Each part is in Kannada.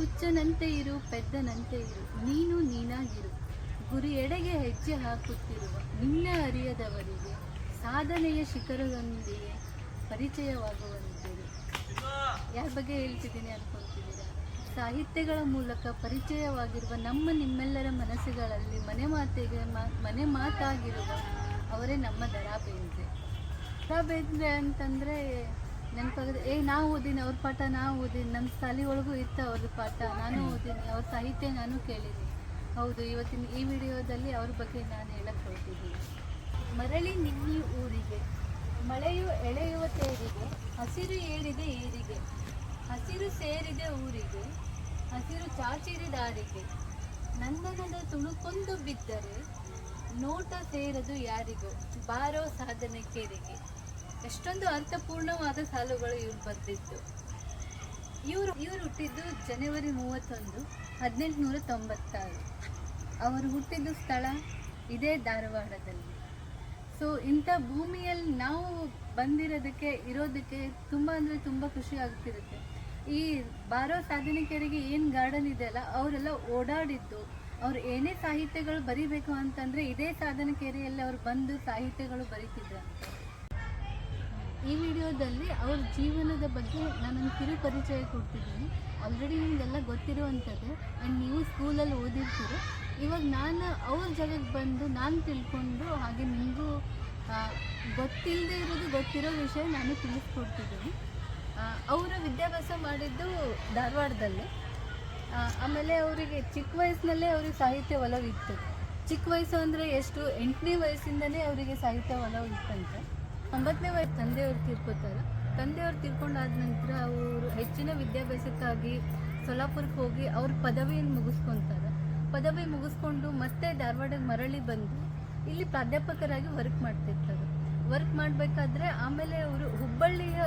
ಹುಚ್ಚನಂತೆ ಇರು, ಪೆದ್ದನಂತೆ ಇರು. ನೀನು ನೀನಾಗಿರು. ಗುರಿ ಎಡೆಗೆ ಹೆಜ್ಜೆ ಹಾಕುತ್ತಿರುವ ನಿನ್ನ ಅರಿಯದವರಿಗೆ ಸಾಧನೆಯ ಶಿಖರದೊಂದಿಗೆ ಪರಿಚಯವಾಗುವಂತಿರು. ಯಾರ ಬಗ್ಗೆ ಹೇಳ್ತಿದ್ದೀನಿ ಅನ್ಕೊಂತಿದ್ದೀರಾ? ಸಾಹಿತ್ಯಗಳ ಮೂಲಕ ಪರಿಚಯವಾಗಿರುವ ನಮ್ಮ ನಿಮ್ಮೆಲ್ಲರ ಮನಸ್ಸುಗಳಲ್ಲಿ ಮನೆ ಮಾತಿಗೆ ಮನೆ ಮಾತಾಗಿರುವ ಅವರೇ ನಮ್ಮ ದರಾ ಬೇಂದ್ರೆ ದರಾ ಬೇಂದ್ರೆ ಅಂತಂದರೆ ನೆನಪಾಗುತ್ತೆ ಏ, ನಾವು ಓದಿನಿ ಅವ್ರ ಪಾಠ, ನಾವು ಓದಿನಿ ನಮ್ಮ ಶಾಲೆ ಒಳಗೂ ಇತ್ತು ಅವ್ರ ಪಾಠ, ನಾನು ಓದಿನಿ, ಅವ್ರ ಸಾಹಿತ್ಯ ನಾನು ಕೇಳಿದ್ದೀನಿ ಹೌದು, ಇವತ್ತಿನ ಈ ವಿಡಿಯೋದಲ್ಲಿ ಅವ್ರ ಬಗ್ಗೆ ನಾನು ಹೇಳಕ್ಕೆ ಹೊರಟಿದ್ದೀನಿ. ಮರಳಿ ನಿನ್ನಿ ಊರಿಗೆ, ಮಳೆಯು ಎಳೆಯುವ ತೇರಿಗೆ, ಹಸಿರು ಏರಿದೆ ಏರಿಗೆ, ಹಸಿರು ಸೇರಿದೆ ಊರಿಗೆ, ಹಸಿರು ಚಾಚಿದೆ ದಾರಿಗೆ. ನಂದನದ ತುಣುಕೊಂದು ಬಿದ್ದರೆ, ನೋಟ ಸೇರದು ಯಾರಿಗೂ, ಬಾರೋ ಸಾಧನೆ ಕೇರಿಗೆ. ಎಷ್ಟೊಂದು ಅರ್ಥಪೂರ್ಣವಾದ ಸಾಲುಗಳು ಇವ್ರು ಬರೆದಿದ್ದು ಇವರು ಇವರು ಹುಟ್ಟಿದ್ದು ಜನವರಿ ಮೂವತ್ತೊಂದು, ಹದಿನೆಂಟುನೂರ ತೊಂಬತ್ತಾರು. ಅವರು ಹುಟ್ಟಿದ್ದು ಸ್ಥಳ ಇದೇ ಧಾರವಾಡದಲ್ಲಿ. ಸೊ, ಇಂಥ ಭೂಮಿಯಲ್ಲಿ ನಾವು ಬಂದಿರೋದಕ್ಕೆ, ಇರೋದಕ್ಕೆ ತುಂಬ ಅಂದರೆ ತುಂಬ ಖುಷಿ ಆಗ್ತಿರುತ್ತೆ. ಈ ಬಾರೋ ಸಾಧನಿಕರಿಗೆ ಏನು ಗಾರ್ಡನ್ ಇದೆಯಲ್ಲ ಅವರೆಲ್ಲ ಓಡಾಡಿದ್ದು, ಅವ್ರು ಏನೇ ಸಾಹಿತ್ಯಗಳು ಬರಿಬೇಕು ಅಂತಂದರೆ ಇದೇ ಸಾಧನಕೆರೆಯಲ್ಲಿ ಅವ್ರು ಬಂದು ಸಾಹಿತ್ಯಗಳು ಬರೀತಿದ್ರಂತೆ. ಈ ವಿಡಿಯೋದಲ್ಲಿ ಅವ್ರ ಜೀವನದ ಬಗ್ಗೆ ನಾನೊಂದು ಕಿರು ಪರಿಚಯ ಕೊಡ್ತಿದ್ದೀನಿ. ಆಲ್ರೆಡಿ ನಿಮಗೆಲ್ಲ ಗೊತ್ತಿರುವಂಥದ್ದೇ. ಆ್ಯಂಡ್ ನೀವು ಸ್ಕೂಲಲ್ಲಿ ಓದಿರ್ತೀರಿ. ಇವಾಗ ನಾನು ಅವ್ರ ಜಾಗಕ್ಕೆ ಬಂದು ನಾನು ತಿಳ್ಕೊಂಡು ಹಾಗೆ ನಿಮಗೂ ಗೊತ್ತಿಲ್ಲದೆ ಇರೋದು, ಗೊತ್ತಿರೋ ವಿಷಯ ನಾನು ತಿಳಿಸ್ಕೊಡ್ತಿದ್ದೀನಿ. ಅವರು ವಿದ್ಯಾಭ್ಯಾಸ ಮಾಡಿದ್ದು ಧಾರವಾಡದಲ್ಲಿ. ಆಮೇಲೆ ಅವರಿಗೆ ಚಿಕ್ಕ ವಯಸ್ಸಿನಲ್ಲೇ ಅವ್ರಿಗೆ ಸಾಹಿತ್ಯ ಒಲವಿತ್ತು ಚಿಕ್ಕ ವಯಸ್ಸು ಅಂದರೆ ಎಷ್ಟು? ಎಂಟನೇ ವಯಸ್ಸಿಂದಲೇ ಅವರಿಗೆ ಸಾಹಿತ್ಯ ಒಲವು ಇತ್ತಂತೆ. ಒಂಬತ್ತನೇ ವಯಸ್ಸು ತಂದೆಯವರು ತೀರ್ಕೋತಾರೆ. ತಂದೆಯವ್ರು ತೀರ್ಕೊಂಡಾದ ನಂತರ ಅವರು ಹೆಚ್ಚಿನ ವಿದ್ಯಾಭ್ಯಾಸಕ್ಕಾಗಿ ಸೊಲ್ಲಾಪುರಕ್ಕೆ ಹೋಗಿ ಅವ್ರ ಪದವಿಯನ್ನು ಮುಗಿಸ್ಕೊತಾರೆ. ಪದವಿ ಮುಗಿಸ್ಕೊಂಡು ಮತ್ತೆ ಧಾರವಾಡಕ್ಕೆ ಮರಳಿ ಬಂದು ಇಲ್ಲಿ ಪ್ರಾಧ್ಯಾಪಕರಾಗಿ ವರ್ಕ್ ಮಾಡ್ತಿರ್ತಾರೆ. ವರ್ಕ್ ಮಾಡಬೇಕಾದ್ರೆ ಆಮೇಲೆ ಅವರು ಹುಬ್ಬಳ್ಳಿಯ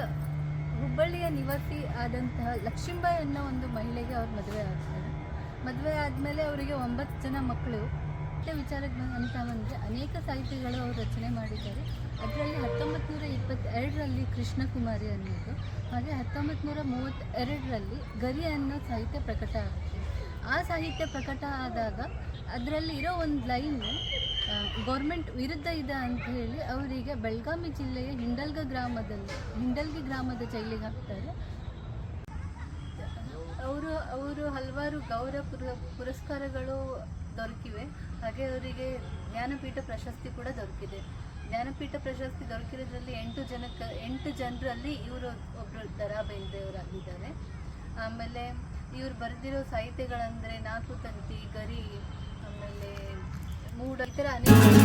ಹುಬ್ಬಳ್ಳಿಯ ನಿವಾಸಿ ಆದಂತಹ ಲಕ್ಷ್ಮೀಬಾಯಿ ಅನ್ನೋ ಒಂದು ಮಹಿಳೆಗೆ ಅವ್ರು ಮದುವೆ ಆಗ್ತಾರೆ. ಮದುವೆ ಆದಮೇಲೆ ಅವರಿಗೆ ಒಂಬತ್ತು ಜನ ಮಕ್ಕಳು. ಮತ್ತೆ ವಿಚಾರಕ್ಕೆ ಬಂದಂಥ ಅಂತ ಬಂದರೆ ಅನೇಕ ಸಾಹಿತಿಗಳು ಅವರು ರಚನೆ ಮಾಡಿದ್ದಾರೆ. ಅದರಲ್ಲಿ ಹತ್ತೊಂಬತ್ತು ನೂರ ಇಪ್ಪತ್ತೆರಡರಲ್ಲಿ ಕೃಷ್ಣಕುಮಾರಿ ಅನ್ನೋದು. ಹಾಗೆ ಹತ್ತೊಂಬತ್ತು ನೂರ ಮೂವತ್ತೆರಡರಲ್ಲಿ ಗರಿ ಅನ್ನೋ ಸಾಹಿತ್ಯ ಪ್ರಕಟ ಆಗುತ್ತೆ. ಆ ಸಾಹಿತ್ಯ ಪ್ರಕಟ ಆದಾಗ ಅದರಲ್ಲಿ ಇರೋ ಒಂದು ಲೈನು ಗೌರ್ಮೆಂಟ್ ವಿರುದ್ಧ ಇದೆ ಅಂತ ಹೇಳಿ ಅವರಿಗೆ ಬೆಳಗಾವಿ ಜಿಲ್ಲೆಯ ಹಿಂಡಲ್ಗ ಗ್ರಾಮದಲ್ಲಿ, ಹಿಂಡಲ್ಗಿ ಗ್ರಾಮದ ಜೈಲಿಗೆ ಹಾಕ್ತಾರೆ. ಅವರು ಅವರು ಹಲವಾರು ಗೌರವ ಪುರ, ಪುರಸ್ಕಾರಗಳು ದೊರಕಿವೆ. ಹಾಗೆ ಅವರಿಗೆ ಜ್ಞಾನಪೀಠ ಪ್ರಶಸ್ತಿ ಕೂಡ ದೊರಕಿದೆ. ಜ್ಞಾನಪೀಠ ಪ್ರಶಸ್ತಿ ದೊರಕಿರೋದ್ರಲ್ಲಿ ಎಂಟು ಜನಕ್ಕೆ, ಎಂಟು ಜನರಲ್ಲಿ ಇವರು ಒಬ್ಬರು ದರಾ ಬೇಂದ್ರೆಯವರಾಗಿದ್ದಾರೆ ಆಮೇಲೆ ಇವ್ರು ಬರೆದಿರೋ ಸಾಹಿತ್ಯಗಳಂದರೆ ನಾಲ್ಕು ತಂತಿ, ಗರಿ, ಆಮೇಲೆ ಮೂಡ, ಈ ಥರ ಅನೇಕ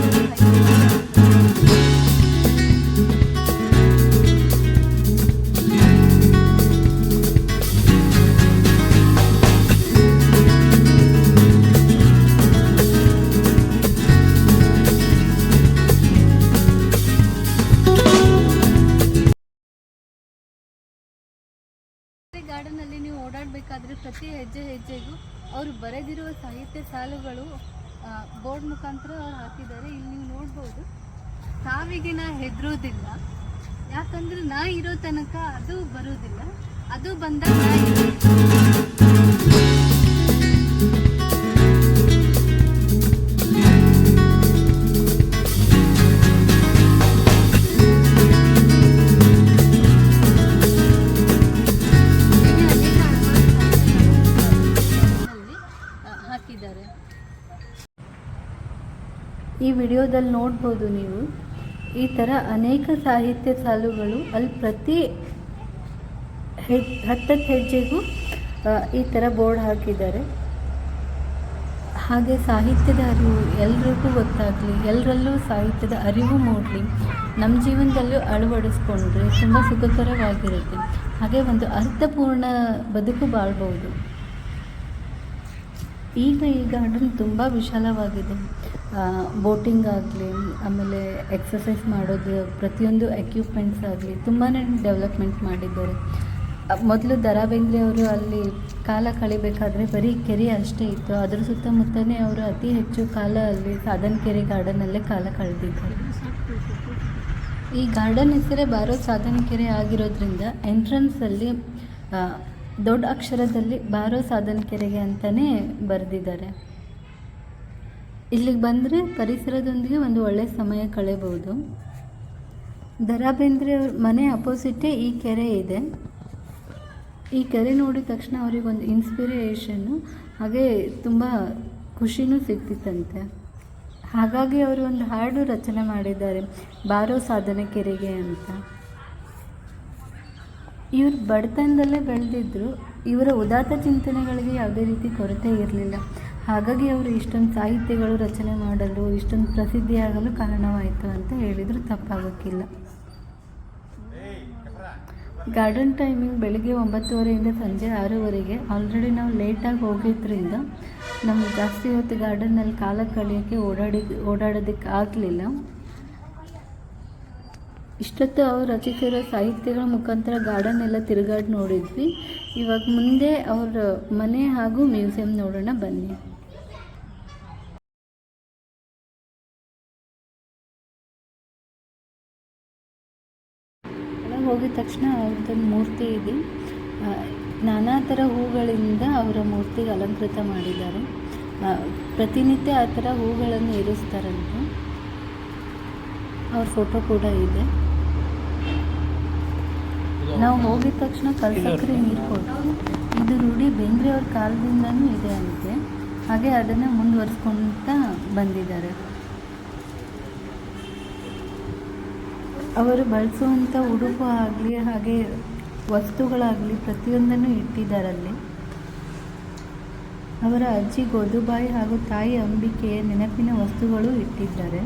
ಪ್ರತಿ ಹೆಜ್ಜೆ ಹೆಜ್ಜೆಗೂ ಅವರು ಬರೆದಿರುವ ಸಾಹಿತ್ಯ ಸಾಲುಗಳು ಬೋರ್ಡ್ ಮುಖಾಂತರ ಅವ್ರು ಹಾಕಿದ್ದಾರೆ. ಇಲ್ಲಿ ನೀವು ನೋಡ್ಬೋದು ಸಾವಿಗೆ ನಾ ಹೆದರೋದಿಲ್ಲ. ಯಾಕಂದ್ರೆ ನಾ ಇರೋ ತನಕ ಅದು ಬರೋದಿಲ್ಲ. ಅದು ಬಂದಾಗ ಈ ವಿಡಿಯೋದಲ್ಲಿ ನೋಡ್ಬೋದು ನೀವು. ಈ ಥರ ಅನೇಕ ಸಾಹಿತ್ಯ ಸಾಲುಗಳು ಅಲ್ಲಿ ಪ್ರತಿ ಹೆಜ್ ಹತ್ತತ್ತು ಹೆಜ್ಜೆಗೂ ಈ ಥರ ಬೋರ್ಡ್ ಹಾಕಿದ್ದಾರೆ. ಹಾಗೆ ಸಾಹಿತ್ಯದ ಅರಿವು ಎಲ್ರಿಗೂ ಗೊತ್ತಾಗಲಿ ಎಲ್ಲರಲ್ಲೂ ಸಾಹಿತ್ಯದ ಅರಿವು ಮೂಡಲಿ ನಮ್ಮ ಜೀವನದಲ್ಲೂ ಅಳವಡಿಸ್ಕೊಂಡ್ರೆ ತುಂಬ ಸುಖಕರವಾಗಿರುತ್ತೆ. ಹಾಗೆ ಒಂದು ಅರ್ಥಪೂರ್ಣ ಬದುಕು ಬಾಳ್ಬೋದು. ಈಗ ಈ ಗಾರ್ಡನ್ ತುಂಬ ವಿಶಾಲವಾಗಿದೆ. ಬೋಟಿಂಗ್ ಆಗಲಿ, ಆಮೇಲೆ ಎಕ್ಸಸೈಸ್ ಮಾಡೋದು, ಪ್ರತಿಯೊಂದು ಎಕ್ವಿಪ್ಮೆಂಟ್ಸ್ ಆಗಲಿ ತುಂಬಾ ಡೆವಲಪ್ಮೆಂಟ್ ಮಾಡಿದ್ದಾರೆ. ಮೊದಲು ದರಾ ಬೇಂದ್ರೆ ಅವರು ಅಲ್ಲಿ ಕಾಲ ಕಳಿಬೇಕಾದ್ರೆ ಬರೀ ಕೆರೆ ಅಷ್ಟೇ ಇತ್ತು. ಅದರ ಸುತ್ತಮುತ್ತನೇ ಅವರು ಅತಿ ಹೆಚ್ಚು ಕಾಲ ಅಲ್ಲಿ ಸಾಧನಕೆರೆ ಗಾರ್ಡನಲ್ಲೇ ಕಾಲ ಕಳೆದಿದ್ದಾರೆ ಈ ಗಾರ್ಡನ್ ಹೆಸರೇ ಬಾರೋ ಸಾಧನಕೆರೆ ಆಗಿರೋದ್ರಿಂದ ಎಂಟ್ರೆನ್ಸಲ್ಲಿ ದೊಡ್ಡ ಅಕ್ಷರದಲ್ಲಿ ಬಾರೋ ಸಾಧನ ಕೆರೆಗೆ ಅಂತಲೇ ಬರೆದಿದ್ದಾರೆ. ಇಲ್ಲಿಗೆ ಬಂದರೆ ಪರಿಸರದೊಂದಿಗೆ ಒಂದು ಒಳ್ಳೆಯ ಸಮಯ ಕಳೆಯಬಹುದು. ದರಾ ಬೇಂದ್ರೆ ಅವ್ರ ಮನೆ ಅಪೋಸಿಟೇ ಈ ಕೆರೆ ಇದೆ. ಈ ಕೆರೆ ನೋಡಿದ ತಕ್ಷಣ ಅವರಿಗೊಂದು ಇನ್ಸ್ಪಿರೇಷನ್ನು ಹಾಗೆ ತುಂಬ ಖುಷಿನೂ ಸಿಗ್ತಿತ್ತಂತೆ. ಹಾಗಾಗಿ ಅವರು ಒಂದು ಹಾಡು ರಚನೆ ಮಾಡಿದ್ದಾರೆ, ಬಾರೋ ಸಾಧನೆ ಕೆರೆಗೆ ಅಂತ. ಇವರು ಬಡತನದಲ್ಲೇ ಬೆಳೆದಿದ್ದರು ಇವರ ಉದಾತ್ತ ಚಿಂತನೆಗಳಿಗೆ ಯಾವುದೇ ರೀತಿ ಕೊರತೆ ಇರಲಿಲ್ಲ. ಹಾಗಾಗಿ ಅವರು ಇಷ್ಟೊಂದು ಸಾಹಿತ್ಯಗಳು ರಚನೆ ಮಾಡಲು, ಇಷ್ಟೊಂದು ಪ್ರಸಿದ್ಧಿಯಾಗಲು ಕಾರಣವಾಯಿತು ಅಂತ ಹೇಳಿದರೂ ತಪ್ಪಾಗೋಕ್ಕಿಲ್ಲ. ಗಾರ್ಡನ್ ಟೈಮಿಂಗ್ ಬೆಳಗ್ಗೆ ಒಂಬತ್ತುವರೆಯಿಂದ ಸಂಜೆ ಆರೂವರೆಗೆ. ಆಲ್ರೆಡಿ ನಾವು ಲೇಟಾಗಿ ಹೋಗಿದ್ದರಿಂದ ನಮ್ಗೆ ಜಾಸ್ತಿ ಹೊತ್ತು ಗಾರ್ಡನ್ನಲ್ಲಿ ಕಾಲ ಕಳೆಯೋಕ್ಕೆ ಓಡಾಡಿ, ಓಡಾಡೋದಕ್ಕೆ ಆಗಲಿಲ್ಲ. ಇಷ್ಟೊತ್ತು ಅವರು ರಚಿಸಿರೋ ಸಾಹಿತ್ಯಗಳ ಮುಖಾಂತರ ಗಾರ್ಡನ್ ಎಲ್ಲ ತಿರುಗಾಡಿ ನೋಡಿದ್ವಿ. ಇವಾಗ ಮುಂದೆ ಅವರ ಮನೆ ಹಾಗೂ ಮ್ಯೂಸಿಯಂ ನೋಡೋಣ ಬನ್ನಿ. ಹೋಗಿದ ತಕ್ಷಣ ಅವ್ರದ್ದೊಂದು ಮೂರ್ತಿ ಇದೆ. ನಾನಾ ಥರ ಹೂಗಳಿಂದ ಅವರ ಮೂರ್ತಿಗೆ ಅಲಂಕೃತ ಮಾಡಿದ್ದಾರೆ. ಪ್ರತಿನಿತ್ಯ ಆ ಥರ ಹೂಗಳನ್ನು ಇರಿಸ್ತಾರಂತೆ. ಅವ್ರ ಫೋಟೋ ಕೂಡ ಇದೆ. ನಾವು ಹೋಗಿದ ತಕ್ಷಣ ಕಲ್ಸಕ್ರೆ ನೀರು ಕೊಟ್ಟು. ಇದು ರೂಢಿ ಬೇಂದ್ರೆ ಅವ್ರ ಕಾಲದಿಂದನೂ ಇದೆ ಅಂತೆ. ಹಾಗೆ ಅದನ್ನು ಮುಂದುವರ್ಸ್ಕೊಳ್ತಾ ಬಂದಿದ್ದಾರೆ. ಅವರು ಬಳಸುವಂಥ ಉಡುಪು ಆಗಲಿ ಹಾಗೆ ವಸ್ತುಗಳಾಗಲಿ ಪ್ರತಿಯೊಂದನ್ನು ಇಟ್ಟಿದ್ದಾರಲ್ಲಿ. ಅವರ ಅಜ್ಜಿ, ಗೋದುಬಾಯಿ ಹಾಗೂ ತಾಯಿ ಅಂಬಿಕೆಯ ನೆನಪಿನ ವಸ್ತುಗಳು ಇಟ್ಟಿದ್ದಾರೆ.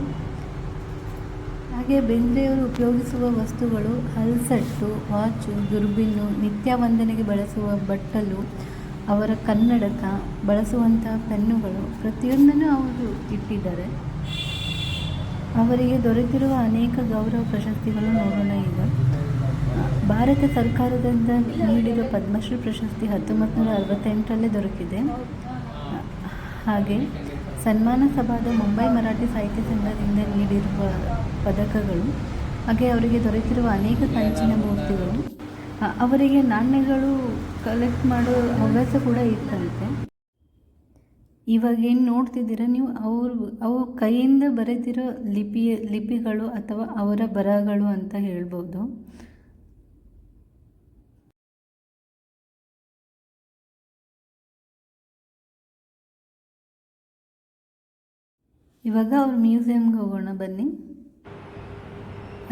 ಹಾಗೆ ಬೆಂದ್ರೆಯವರು ಉಪಯೋಗಿಸುವ ವಸ್ತುಗಳು ಹಲ್ಸಟ್ಟು, ವಾಚು, ದುರ್ಬಿನ್ನು ನಿತ್ಯ ವಂದನೆಗೆ ಬಳಸುವ ಬಟ್ಟಲು, ಅವರ ಕನ್ನಡಕ ಬಳಸುವಂತಹ ಪೆನ್ನುಗಳು ಪ್ರತಿಯೊಂದನ್ನು ಅವರು ಇಟ್ಟಿದ್ದಾರೆ. ಅವರಿಗೆ ದೊರೆತಿರುವ ಅನೇಕ ಗೌರವ ಪ್ರಶಸ್ತಿಗಳು ನೋಡೋಣ ಈಗ. ಭಾರತ ಸರ್ಕಾರದಿಂದ ನೀಡಿರುವ ಪದ್ಮಶ್ರೀ ಪ್ರಶಸ್ತಿ ಹತ್ತೊಂಬತ್ತು ನೂರ ಅರವತ್ತೆಂಟರಲ್ಲೇ ದೊರಕಿದೆ. ಹಾಗೆ ಸನ್ಮಾನ ಸಭಾದ ಮುಂಬೈ ಮರಾಠಿ ಸಾಹಿತ್ಯ ಸಂಘದಿಂದ ನೀಡಿರುವ ಪದಕಗಳು, ಹಾಗೆ ಅವರಿಗೆ ದೊರೆತಿರುವ ಅನೇಕ ಕಂಚಿನ ಮೂರ್ತಿಗಳು ಅವರಿಗೆ ನಾಣ್ಯಗಳು ಕಲೆಕ್ಟ್ ಮಾಡೋ ಹವ್ಯಾಸ ಕೂಡ ಇತ್ತಂತೆ ಇವಾಗ ಏನು ನೋಡ್ತಿದ್ದೀರ ನೀವು? ಅವ್ರ ಅವ್ರ ಕೈಯಿಂದ ಬರೆದಿರೋ ಲಿಪಿ, ಲಿಪಿಗಳು ಅಥವಾ ಅವರ ಬರಹಗಳು ಅಂತ ಹೇಳ್ಬೋದು. ಇವಾಗ ಅವ್ರ ಮ್ಯೂಸಿಯಮ್ಗೆ ಹೋಗೋಣ, ಬನ್ನಿ.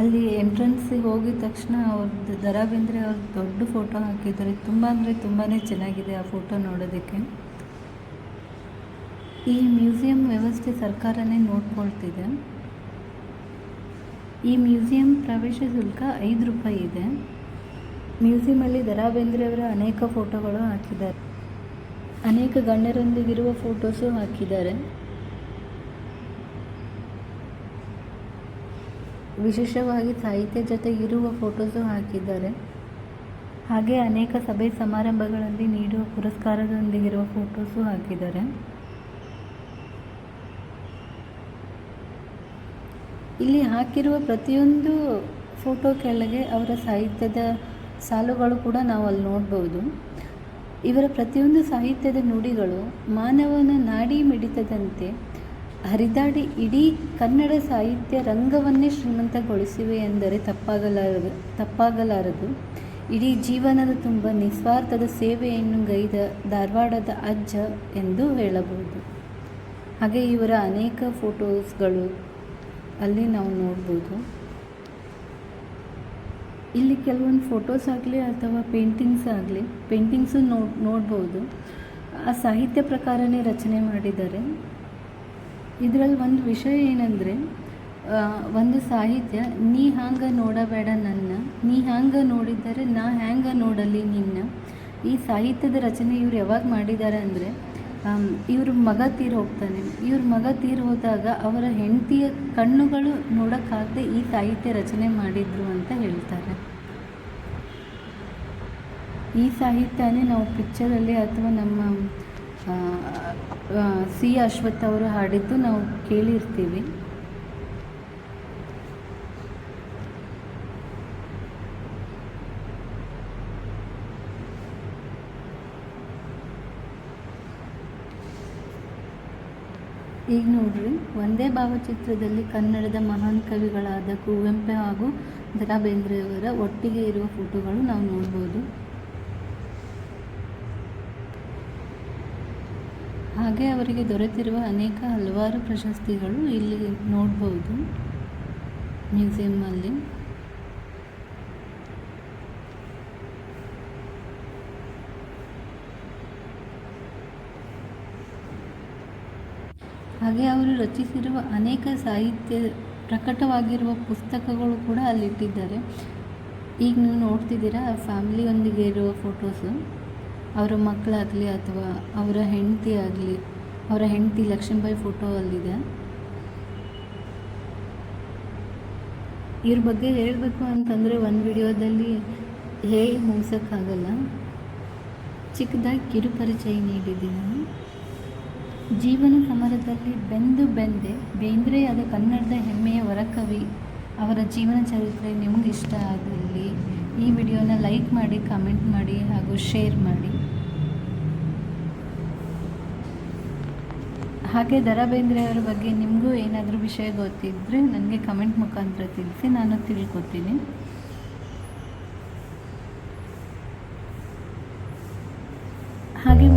ಅಲ್ಲಿ ಎಂಟ್ರೆನ್ಸಿಗೆ ಹೋಗಿದ ತಕ್ಷಣ ಅವ್ರದ್ದು ದರಾ ಬೇಂದ್ರೆ ಅವ್ರ ದೊಡ್ಡ ಫೋಟೋ ಹಾಕಿದ್ದಾರೆ. ತುಂಬ ಅಂದರೆ ತುಂಬಾ ಚೆನ್ನಾಗಿದೆ ಆ ಫೋಟೋ ನೋಡೋದಕ್ಕೆ. ಈ ಮ್ಯೂಸಿಯಂ ವ್ಯವಸ್ಥೆ ಸರ್ಕಾರನೇ ನೋಡ್ಕೊಳ್ತಿದೆ. ಈ ಮ್ಯೂಸಿಯಂ ಪ್ರವೇಶ ಶುಲ್ಕ ಐದು ರೂಪಾಯಿ ಇದೆ. ಮ್ಯೂಸಿಯಮಲ್ಲಿ ದರಾ ಬೇಂದ್ರೆಯವರ ಅನೇಕ ಫೋಟೋಗಳು ಹಾಕಿದ್ದಾರೆ. ಅನೇಕ ಗಣ್ಯರೊಂದಿಗಿರುವ ಫೋಟೋಸು ಹಾಕಿದ್ದಾರೆ. ವಿಶೇಷವಾಗಿ ಸಾಹಿತ್ಯ ಜೊತೆ ಇರುವ ಫೋಟೋಸು ಹಾಕಿದ್ದಾರೆ. ಹಾಗೆ ಅನೇಕ ಸಭೆ ಸಮಾರಂಭಗಳಲ್ಲಿ ನೀಡುವ ಪುರಸ್ಕಾರದೊಂದಿಗಿರುವ ಫೋಟೋಸು ಹಾಕಿದ್ದಾರೆ. ಇಲ್ಲಿ ಹಾಕಿರುವ ಪ್ರತಿಯೊಂದು ಫೋಟೋ ಕೆಳಗೆ ಅವರ ಸಾಹಿತ್ಯದ ಸಾಲುಗಳು ಕೂಡ ನಾವು ಅಲ್ಲಿ ನೋಡ್ಬೋದು. ಇವರ ಪ್ರತಿಯೊಂದು ಸಾಹಿತ್ಯದ ನುಡಿಗಳು ಮಾನವನ ನಾಡಿ ಮಿಡಿತದಂತೆ ಹರಿದಾಡಿ ಇಡೀ ಕನ್ನಡ ಸಾಹಿತ್ಯ ರಂಗವನ್ನೇ ಶ್ರೀಮಂತಗೊಳಿಸಿವೆ ಎಂದರೆ ತಪ್ಪಾಗಲಾರದು ತಪ್ಪಾಗಲಾರದು. ಇಡೀ ಜೀವನದ ತುಂಬ ನಿಸ್ವಾರ್ಥದ ಸೇವೆಯನ್ನು ಗೈದ ಧಾರವಾಡದ ಅಜ್ಜ ಎಂದು ಹೇಳಬಹುದು. ಹಾಗೆ ಇವರ ಅನೇಕ ಫೋಟೋಸ್ಗಳು ಅಲ್ಲಿ ನಾವು ನೋಡ್ಬೋದು. ಇಲ್ಲಿ ಕೆಲವೊಂದು ಫೋಟೋಸ್ ಆಗಲಿ ಅಥವಾ ಪೇಂಟಿಂಗ್ಸ್ ಆಗಲಿ ಪೇಂಟಿಂಗ್ಸು ನೋಡ್, ನೋಡ್ಬೋದು. ಆ ಸಾಹಿತ್ಯ ಪ್ರಕಾರನೇ ರಚನೆ ಮಾಡಿದ್ದಾರೆ. ಇದರಲ್ಲಿ ಒಂದು ವಿಷಯ ಏನಂದರೆ ಒಂದು ಸಾಹಿತ್ಯ, ನೀ ಹಾಂಗ ನೋಡಬೇಡ ನನ್ನ, ನೀ ಹ್ಯಾಂಗ ನೋಡಿದರೆ ನಾ ಹ್ಯಾಂಗ ನೋಡಲಿ ನಿನ್ನ. ಈ ಸಾಹಿತ್ಯದ ರಚನೆ ಇವ್ರು ಯಾವಾಗ ಮಾಡಿದ್ದಾರೆ ಅಂದರೆ ಇವ್ರ ಮಗ ತೀರ್ ಹೋಗ್ತಾನೆ. ಇವ್ರ ಮಗ ತೀರ್ ಹೋದಾಗ ಅವರ ಹೆಂಡತಿಯ ಕಣ್ಣುಗಳು ನೋಡೋಕ್ಕಾಗದೆ ಈ ಸಾಹಿತ್ಯ ರಚನೆ ಮಾಡಿದ್ರು ಅಂತ ಹೇಳ್ತಾರೆ. ಈ ಸಾಹಿತ್ಯನೇ ನಾವು ಪಿಕ್ಚರಲ್ಲಿ ಅಥವಾ ನಮ್ಮ ಸಿ ಅಶ್ವಥ್ ಅವರು ಹಾಡಿದ್ದು ನಾವು ಕೇಳಿರ್ತೀವಿ. ಈಗ ನೋಡ್ರಿ, ಒಂದೇ ಭಾವಚಿತ್ರದಲ್ಲಿ ಕನ್ನಡದ ಮಹಾನ್ ಕವಿಗಳಾದ ಕುವೆಂಪು ಹಾಗೂ ದ ಬೇಂದ್ರೆಯವರ ಒಟ್ಟಿಗೆ ಇರುವ ಫೋಟೋಗಳು ನಾವು ನೋಡ್ಬೋದು. ಹಾಗೆ ಅವರಿಗೆ ದೊರೆತಿರುವ ಅನೇಕ ಹಲವಾರು ಪ್ರಶಸ್ತಿಗಳು ಇಲ್ಲಿ ನೋಡ್ಬೋದು. ಮ್ಯೂಸಿಯಮ್ಮಲ್ಲಿ ಹಾಗೆ ಅವರು ರಚಿಸಿರುವ ಅನೇಕ ಸಾಹಿತ್ಯ ಪ್ರಕಟವಾಗಿರುವ ಪುಸ್ತಕಗಳು ಕೂಡ ಅಲ್ಲಿಟ್ಟಿದ್ದಾರೆ. ಈಗ ನೀವು ನೋಡ್ತಿದ್ದೀರಾ ಫ್ಯಾಮಿಲಿಯೊಂದಿಗೆ ಇರುವ ಫೋಟೋಸು ಅವರ ಮಕ್ಕಳಾಗಲಿ ಅಥವಾ ಅವರ ಹೆಂಡತಿ ಆಗಲಿ, ಅವರ ಹೆಂಡತಿ ಲಕ್ಷ್ಮೀಬಾಯಿ ಫೋಟೋ ಅಲ್ಲಿದೆ. ಇವ್ರ ಬಗ್ಗೆ ಹೇಳಬೇಕು ಅಂತಂದರೆ ಒಂದು ವಿಡಿಯೋದಲ್ಲಿ ಹೇಳಿ ಮುಗಿಸೋಕ್ಕಾಗಲ್ಲ. ಚಿಕ್ಕದಾಗಿ ಕಿರುಪರಿಚಯ ನೀಡಿದ್ದೀನಿ. ಜೀವನ ಸಮರದಲ್ಲಿ ಬೆಂದು ಬೆಂದೆ ಬೇಂದ್ರೆಯಾದ ಕನ್ನಡದ ಹೆಮ್ಮೆಯ ವರಕವಿ ಅವರ ಜೀವನ ಚರಿತ್ರೆ ನಿಮಗೆ ಇಷ್ಟ ಆಗಲಿ ಈ ವಿಡಿಯೋನ ಲೈಕ್ ಮಾಡಿ, ಕಮೆಂಟ್ ಮಾಡಿ ಹಾಗೂ ಶೇರ್ ಮಾಡಿ. ಹಾಗೆ ದರ ಬೇಂದ್ರೆ ಅವರ ಬಗ್ಗೆ ನಿಮಗೂ ಏನಾದರೂ ವಿಷಯ ಗೊತ್ತಿದ್ದರೆ ನನಗೆ ಕಮೆಂಟ್ ಮುಖಾಂತರ ತಿಳಿಸಿ, ನಾನು ತಿಳ್ಕೊತೀನಿ. ಹಾಗೆ